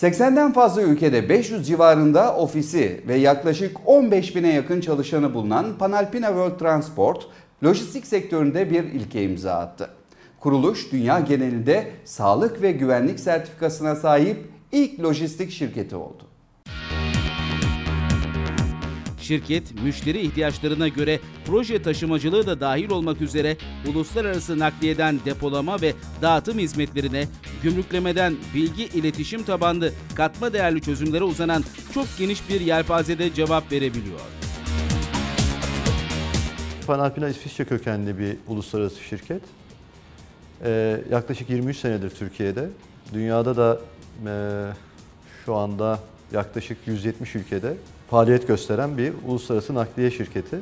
80'den fazla ülkede 500 civarında ofisi ve yaklaşık 15 bine yakın çalışanı bulunan Panalpina World Transport, lojistik sektöründe bir ilke imza attı. Kuruluş dünya genelinde sağlık ve güvenlik sertifikasına sahip ilk lojistik şirketi oldu. Şirket, müşteri ihtiyaçlarına göre proje taşımacılığı da dahil olmak üzere uluslararası nakliyeden depolama ve dağıtım hizmetlerine, gümrüklemeden bilgi iletişim tabanlı katma değerli çözümlere uzanan çok geniş bir yelpazede cevap verebiliyor. Panalpina İsviçre kökenli bir uluslararası şirket. Ee, yaklaşık 23 senedir Türkiye'de. Dünyada da e, şu anda yaklaşık 170 ülkede faaliyet gösteren bir uluslararası nakliye şirketi.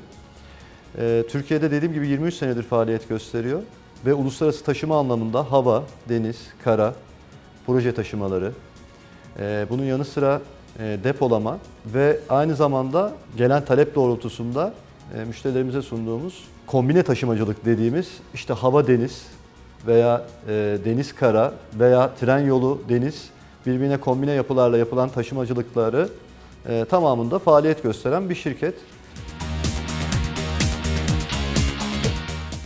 Ee, Türkiye'de dediğim gibi 23 senedir faaliyet gösteriyor ve uluslararası taşıma anlamında hava, deniz, kara, proje taşımaları, e, bunun yanı sıra e, depolama ve aynı zamanda gelen talep doğrultusunda e, müşterilerimize sunduğumuz kombine taşımacılık dediğimiz işte hava deniz veya e, deniz kara veya tren yolu deniz birbirine kombine yapılarla yapılan taşımacılıkları e, tamamında faaliyet gösteren bir şirket.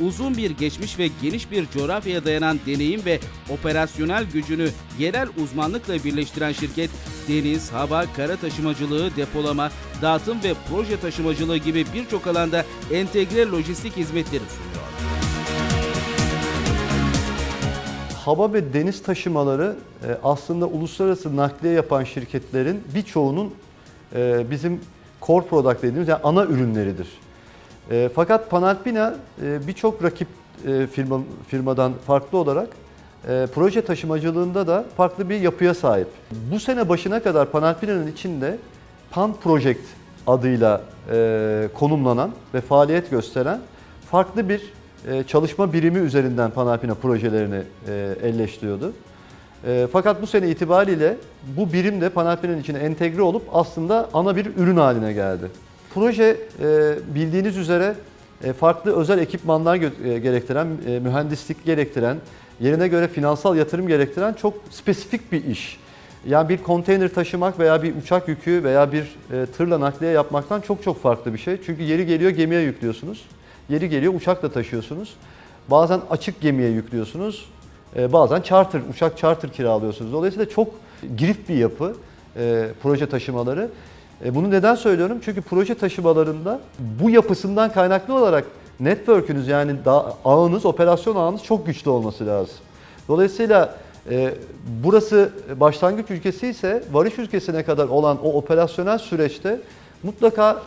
Uzun bir geçmiş ve geniş bir coğrafyaya dayanan deneyim ve operasyonel gücünü yerel uzmanlıkla birleştiren şirket, deniz, hava, kara taşımacılığı, depolama, dağıtım ve proje taşımacılığı gibi birçok alanda entegre lojistik hizmetleri sunuyor. Hava ve deniz taşımaları e, aslında uluslararası nakliye yapan şirketlerin birçoğunun e, bizim core product dediğimiz yani ana ürünleridir. E, fakat Panalpina birçok rakip firma, firmadan farklı olarak proje taşımacılığında da farklı bir yapıya sahip. Bu sene başına kadar Panalpina'nın içinde Pan Project adıyla konumlanan ve faaliyet gösteren farklı bir e, çalışma birimi üzerinden Panalpina projelerini e, elleştiriyordu. E, fakat bu sene itibariyle bu birim de Panalpina'nın içine entegre olup aslında ana bir ürün haline geldi. Proje bildiğiniz üzere farklı özel ekipmanlar gerektiren, mühendislik gerektiren, yerine göre finansal yatırım gerektiren çok spesifik bir iş. Yani bir konteyner taşımak veya bir uçak yükü veya bir tırla nakliye yapmaktan çok çok farklı bir şey. Çünkü yeri geliyor gemiye yüklüyorsunuz. Yeri geliyor uçakla taşıyorsunuz. Bazen açık gemiye yüklüyorsunuz. Ee, bazen charter, uçak charter kiralıyorsunuz. Dolayısıyla çok girif bir yapı e, proje taşımaları. E, bunu neden söylüyorum? Çünkü proje taşımalarında bu yapısından kaynaklı olarak network'ünüz yani ağınız, operasyon ağınız çok güçlü olması lazım. Dolayısıyla e, burası başlangıç ülkesi ise varış ülkesine kadar olan o operasyonel süreçte mutlaka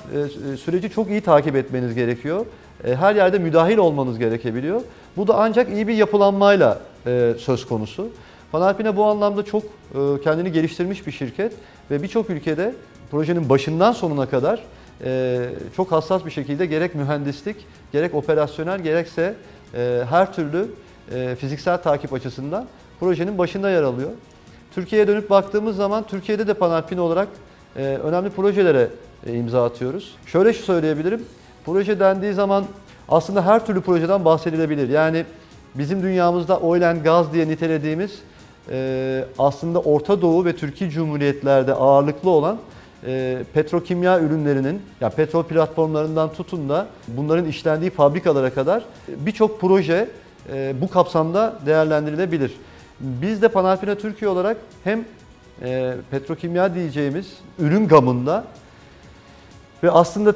süreci çok iyi takip etmeniz gerekiyor. E, her yerde müdahil olmanız gerekebiliyor. Bu da ancak iyi bir yapılanmayla e, söz konusu. Panalpina bu anlamda çok e, kendini geliştirmiş bir şirket ve birçok ülkede projenin başından sonuna kadar çok hassas bir şekilde gerek mühendislik, gerek operasyonel, gerekse her türlü fiziksel takip açısından projenin başında yer alıyor. Türkiye'ye dönüp baktığımız zaman Türkiye'de de Panalpina olarak önemli projelere imza atıyoruz. Şöyle söyleyebilirim, Proje dendiği zaman aslında her türlü projeden bahsedilebilir. Yani bizim dünyamızda oil and gaz diye nitelediğimiz e, aslında Orta Doğu ve Türkiye Cumhuriyetlerde ağırlıklı olan e, petrokimya ürünlerinin, yani petrol platformlarından tutun da bunların işlendiği fabrikalara kadar birçok proje e, bu kapsamda değerlendirilebilir. Biz de Panalpina Türkiye olarak hem e, petrokimya diyeceğimiz ürün gamında ve aslında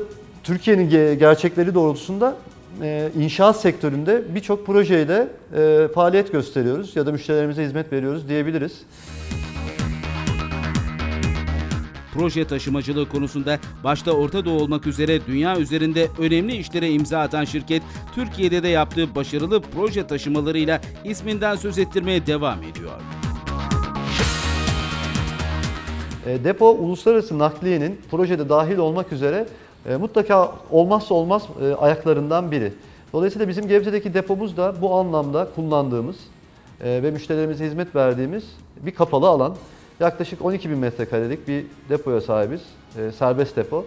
Türkiye'nin gerçekleri doğrultusunda e, inşaat sektöründe birçok projeyle e, faaliyet gösteriyoruz ya da müşterilerimize hizmet veriyoruz diyebiliriz. Proje taşımacılığı konusunda başta Orta Doğu olmak üzere dünya üzerinde önemli işlere imza atan şirket, Türkiye'de de yaptığı başarılı proje taşımalarıyla isminden söz ettirmeye devam ediyor. E, depo uluslararası nakliyenin projede dahil olmak üzere e, mutlaka olmazsa olmaz e, ayaklarından biri. Dolayısıyla bizim Gebze'deki depomuz da bu anlamda kullandığımız e, ve müşterilerimize hizmet verdiğimiz bir kapalı alan. Yaklaşık 12 bin metrekarelik bir depoya sahibiz. Serbest depo.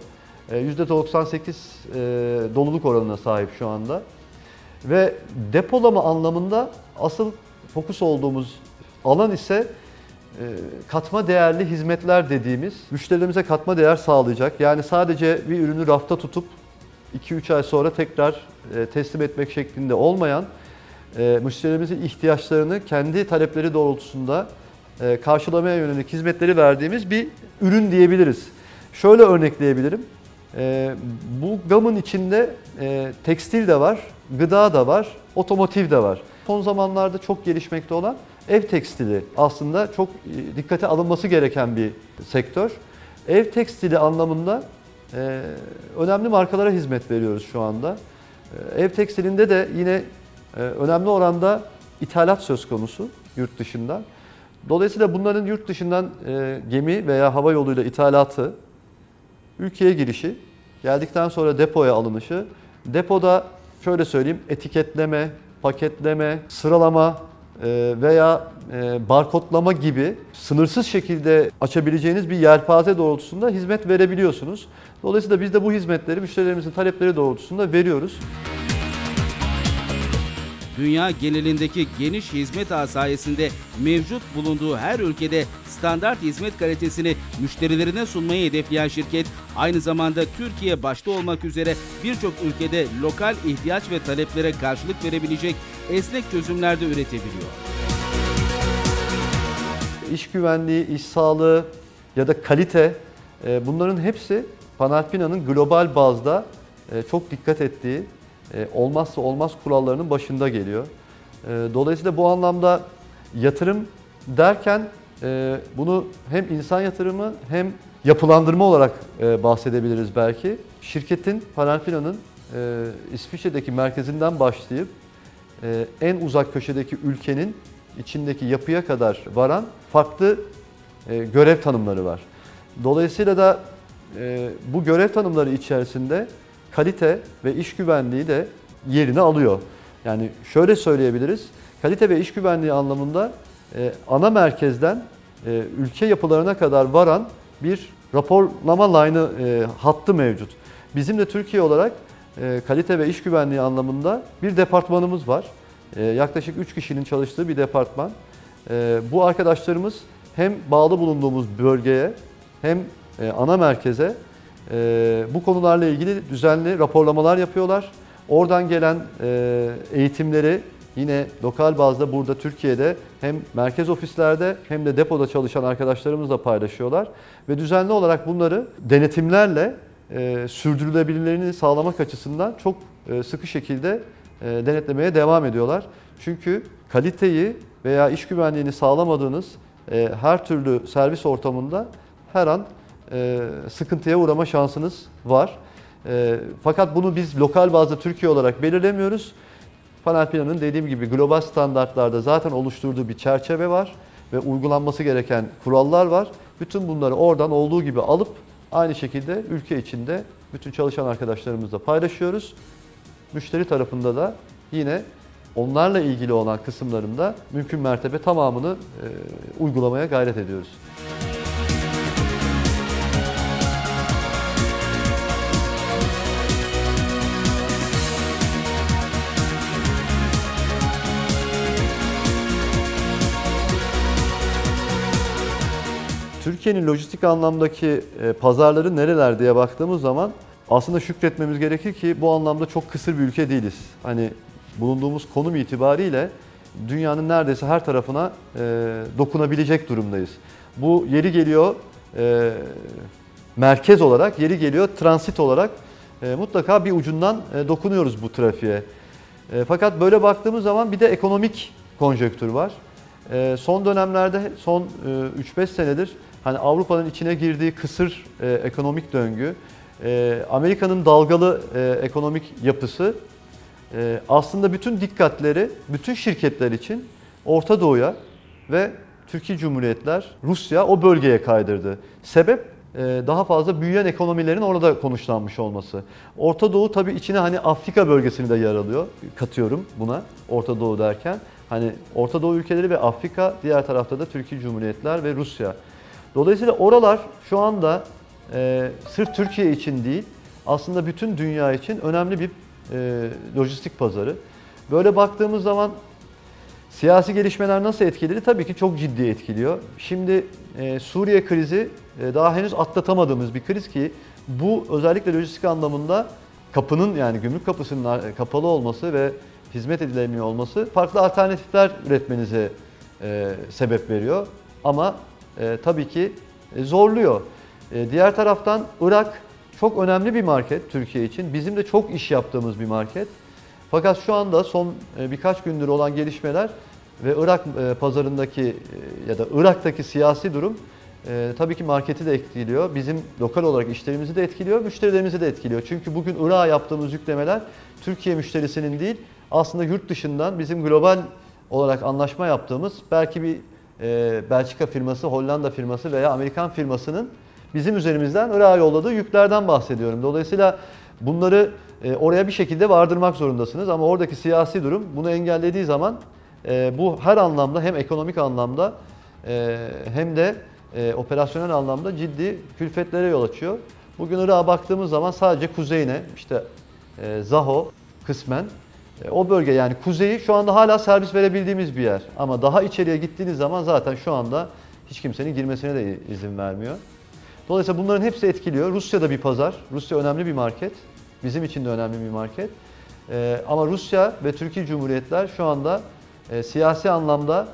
%98 doluluk oranına sahip şu anda. Ve depolama anlamında asıl fokus olduğumuz alan ise e, katma değerli hizmetler dediğimiz müşterilerimize katma değer sağlayacak. Yani sadece bir ürünü rafta tutup 2-3 ay sonra tekrar e, teslim etmek şeklinde olmayan e, müşterilerimizin ihtiyaçlarını kendi talepleri doğrultusunda e, karşılamaya yönelik hizmetleri verdiğimiz bir ürün diyebiliriz. Şöyle örnekleyebilirim. E, bu gamın içinde e, tekstil de var, gıda da var, otomotiv de var. Son zamanlarda çok gelişmekte olan ev tekstili aslında çok e, dikkate alınması gereken bir sektör. Ev tekstili anlamında e, önemli markalara hizmet veriyoruz şu anda. E, ev tekstilinde de yine e, önemli oranda ithalat söz konusu yurt dışından. Dolayısıyla bunların yurt dışından e, gemi veya hava yoluyla ithalatı, ülkeye girişi, geldikten sonra depoya alınışı, depoda şöyle söyleyeyim etiketleme, paketleme, sıralama veya e, barkodlama gibi sınırsız şekilde açabileceğiniz bir yelpaze doğrultusunda hizmet verebiliyorsunuz. Dolayısıyla biz de bu hizmetleri müşterilerimizin talepleri doğrultusunda veriyoruz. Dünya genelindeki geniş hizmet ağı sayesinde mevcut bulunduğu her ülkede standart hizmet kalitesini müşterilerine sunmayı hedefleyen şirket, aynı zamanda Türkiye başta olmak üzere birçok ülkede lokal ihtiyaç ve taleplere karşılık verebilecek esnek çözümler de üretebiliyor. İş güvenliği, iş sağlığı ya da kalite e, bunların hepsi Panalpina'nın global bazda e, çok dikkat ettiği e, olmazsa olmaz kurallarının başında geliyor. Dolayısıyla bu anlamda yatırım derken bunu hem insan yatırımı hem yapılandırma olarak bahsedebiliriz belki. Şirketin Panalpina'nın İsviçre'deki merkezinden başlayıp en uzak köşedeki ülkenin içindeki yapıya kadar varan farklı görev tanımları var. Dolayısıyla da bu görev tanımları içerisinde kalite ve iş güvenliği de yerini alıyor. Yani şöyle söyleyebiliriz. Kalite ve iş güvenliği anlamında e, ana merkezden e, ülke yapılarına kadar varan bir raporlama line'ı e, hattı mevcut. Bizim de Türkiye olarak e, kalite ve iş güvenliği anlamında bir departmanımız var. E, yaklaşık 3 kişinin çalıştığı bir departman. E, bu arkadaşlarımız hem bağlı bulunduğumuz bölgeye hem e, ana merkeze e, bu konularla ilgili düzenli raporlamalar yapıyorlar. Oradan gelen e, eğitimleri yine lokal bazda burada Türkiye'de hem merkez ofislerde hem de depoda çalışan arkadaşlarımızla paylaşıyorlar. Ve düzenli olarak bunları denetimlerle e, sürdürülebilirliğini sağlamak açısından çok e, sıkı şekilde e, denetlemeye devam ediyorlar. Çünkü kaliteyi veya iş güvenliğini sağlamadığınız e, her türlü servis ortamında her an e, sıkıntıya uğrama şansınız var. E, fakat bunu biz lokal bazda Türkiye olarak belirlemiyoruz. Panel planının dediğim gibi global standartlarda zaten oluşturduğu bir çerçeve var ve uygulanması gereken kurallar var. Bütün bunları oradan olduğu gibi alıp aynı şekilde ülke içinde bütün çalışan arkadaşlarımızla paylaşıyoruz. Müşteri tarafında da yine onlarla ilgili olan kısımlarında mümkün mertebe tamamını e, uygulamaya gayret ediyoruz. Türkiye'nin lojistik anlamdaki e, pazarları nereler diye baktığımız zaman aslında şükretmemiz gerekir ki bu anlamda çok kısır bir ülke değiliz. Hani bulunduğumuz konum itibariyle dünyanın neredeyse her tarafına e, dokunabilecek durumdayız. Bu yeri geliyor e, merkez olarak, yeri geliyor transit olarak e, mutlaka bir ucundan e, dokunuyoruz bu trafiğe. E, fakat böyle baktığımız zaman bir de ekonomik konjöktür var. E, son dönemlerde, son e, 3-5 senedir hani Avrupa'nın içine girdiği kısır e, ekonomik döngü, e, Amerika'nın dalgalı e, ekonomik yapısı e, aslında bütün dikkatleri bütün şirketler için Orta Doğu'ya ve Türkiye Cumhuriyetler, Rusya o bölgeye kaydırdı. Sebep e, daha fazla büyüyen ekonomilerin orada konuşlanmış olması. Orta Doğu tabii içine hani Afrika bölgesini de yer alıyor. Katıyorum buna Orta Doğu derken. Hani Orta Doğu ülkeleri ve Afrika, diğer tarafta da Türkiye Cumhuriyetler ve Rusya. Dolayısıyla oralar şu anda e, sırf Türkiye için değil, aslında bütün dünya için önemli bir e, lojistik pazarı. Böyle baktığımız zaman Siyasi gelişmeler nasıl etkiledi? Tabii ki çok ciddi etkiliyor. Şimdi e, Suriye krizi e, daha henüz atlatamadığımız bir kriz ki bu özellikle lojistik anlamında kapının yani gümrük kapısının ar- kapalı olması ve hizmet edilemiyor olması farklı alternatifler üretmenize e, sebep veriyor. Ama e, tabii ki e, zorluyor. E, diğer taraftan Irak çok önemli bir market Türkiye için. Bizim de çok iş yaptığımız bir market. Fakat şu anda son e, birkaç gündür olan gelişmeler ve Irak e, pazarındaki ya da Irak'taki siyasi durum tabii ki marketi de etkiliyor. Bizim lokal olarak işlerimizi de etkiliyor, müşterilerimizi de etkiliyor. Çünkü bugün Irak'a yaptığımız yüklemeler Türkiye müşterisinin değil, aslında yurt dışından bizim global olarak anlaşma yaptığımız belki bir e, Belçika firması, Hollanda firması veya Amerikan firmasının bizim üzerimizden Irak'a yolladığı yüklerden bahsediyorum. Dolayısıyla bunları e, oraya bir şekilde vardırmak zorundasınız ama oradaki siyasi durum bunu engellediği zaman e, bu her anlamda hem ekonomik anlamda e, hem de operasyonel anlamda ciddi külfetlere yol açıyor. Bugün Irak'a baktığımız zaman sadece kuzeyine işte Zaho kısmen o bölge yani kuzeyi şu anda hala servis verebildiğimiz bir yer. Ama daha içeriye gittiğiniz zaman zaten şu anda hiç kimsenin girmesine de izin vermiyor. Dolayısıyla bunların hepsi etkiliyor. Rusya da bir pazar. Rusya önemli bir market. Bizim için de önemli bir market. Ee, ama Rusya ve Türkiye Cumhuriyetler şu anda e, siyasi anlamda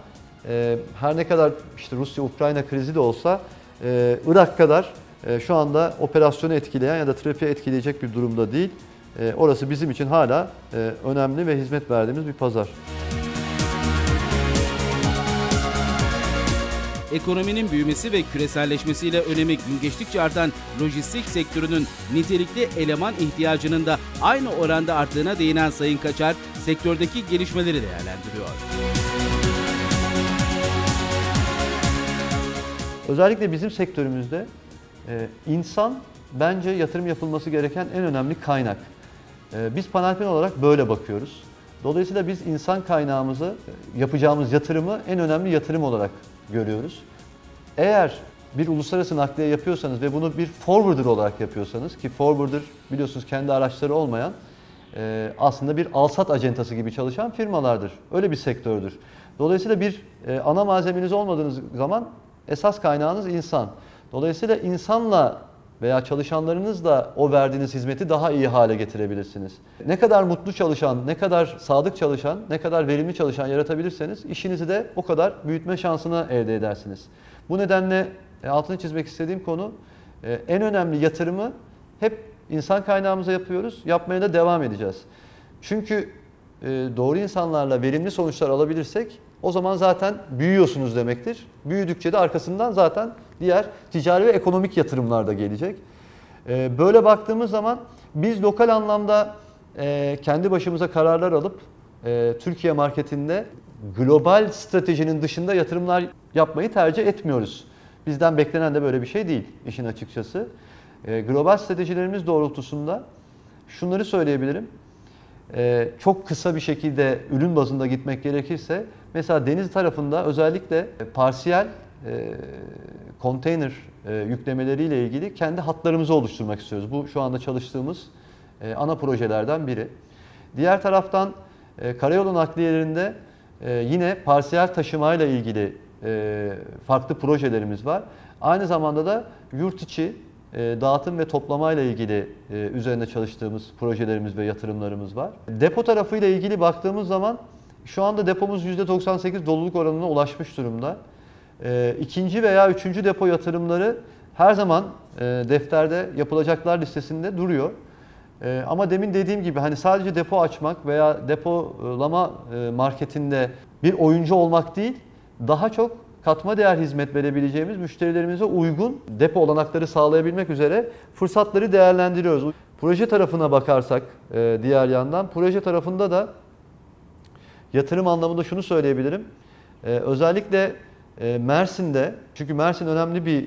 e, her ne kadar işte Rusya-Ukrayna krizi de olsa e, Irak kadar e, şu anda operasyonu etkileyen ya da trafiği etkileyecek bir durumda değil. E, orası bizim için hala e, önemli ve hizmet verdiğimiz bir pazar. Ekonominin büyümesi ve küreselleşmesiyle önemi gün geçtikçe artan lojistik sektörünün nitelikli eleman ihtiyacının da aynı oranda arttığına değinen Sayın Kaçar, sektördeki gelişmeleri değerlendiriyor. Özellikle bizim sektörümüzde e, insan bence yatırım yapılması gereken en önemli kaynak. E, biz Panalpin olarak böyle bakıyoruz. Dolayısıyla biz insan kaynağımızı, e, yapacağımız yatırımı en önemli yatırım olarak görüyoruz. Eğer bir uluslararası nakliye yapıyorsanız ve bunu bir forwarder olarak yapıyorsanız ki forwarder biliyorsunuz kendi araçları olmayan e, aslında bir alsat acentası gibi çalışan firmalardır. Öyle bir sektördür. Dolayısıyla bir e, ana malzemeniz olmadığınız zaman esas kaynağınız insan. Dolayısıyla insanla veya çalışanlarınızla o verdiğiniz hizmeti daha iyi hale getirebilirsiniz. Ne kadar mutlu çalışan, ne kadar sadık çalışan, ne kadar verimli çalışan yaratabilirseniz işinizi de o kadar büyütme şansını elde edersiniz. Bu nedenle e, altını çizmek istediğim konu e, en önemli yatırımı hep insan kaynağımıza yapıyoruz, yapmaya da devam edeceğiz. Çünkü e, doğru insanlarla verimli sonuçlar alabilirsek o zaman zaten büyüyorsunuz demektir. Büyüdükçe de arkasından zaten diğer ticari ve ekonomik yatırımlar da gelecek. Ee, böyle baktığımız zaman biz lokal anlamda e, kendi başımıza kararlar alıp e, Türkiye marketinde global stratejinin dışında yatırımlar yapmayı tercih etmiyoruz. Bizden beklenen de böyle bir şey değil işin açıkçası. E, global stratejilerimiz doğrultusunda şunları söyleyebilirim. Ee, çok kısa bir şekilde ürün bazında gitmek gerekirse mesela deniz tarafında özellikle parsiyel e, konteyner e, yüklemeleriyle ilgili kendi hatlarımızı oluşturmak istiyoruz. Bu şu anda çalıştığımız e, ana projelerden biri. Diğer taraftan e, karayolu nakliyelerinde e, yine parsiyel taşımayla ilgili e, farklı projelerimiz var. Aynı zamanda da yurt içi e, dağıtım ve toplamayla ilgili e, üzerinde çalıştığımız projelerimiz ve yatırımlarımız var. Depo tarafıyla ilgili baktığımız zaman şu anda depomuz %98 doluluk oranına ulaşmış durumda. E, ikinci veya üçüncü depo yatırımları her zaman defterde yapılacaklar listesinde duruyor. Ama demin dediğim gibi hani sadece depo açmak veya depolama marketinde bir oyuncu olmak değil, daha çok katma değer hizmet verebileceğimiz müşterilerimize uygun depo olanakları sağlayabilmek üzere fırsatları değerlendiriyoruz. Proje tarafına bakarsak e, diğer yandan proje tarafında da yatırım anlamında şunu söyleyebilirim. E, özellikle e, Mersin'de çünkü Mersin önemli bir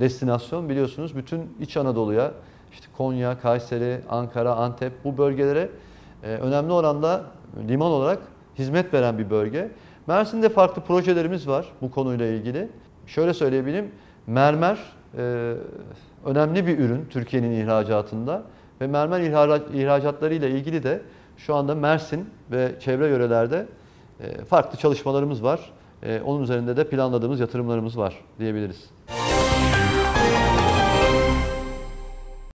destinasyon biliyorsunuz. Bütün İç Anadolu'ya işte Konya, Kayseri, Ankara, Antep bu bölgelere önemli oranda liman olarak hizmet veren bir bölge. Mersin'de farklı projelerimiz var bu konuyla ilgili. Şöyle söyleyebilirim, mermer e, önemli bir ürün Türkiye'nin ihracatında ve mermer ihracatları ile ilgili de şu anda Mersin ve çevre yörelerde e, farklı çalışmalarımız var. E, Onun üzerinde de planladığımız yatırımlarımız var diyebiliriz.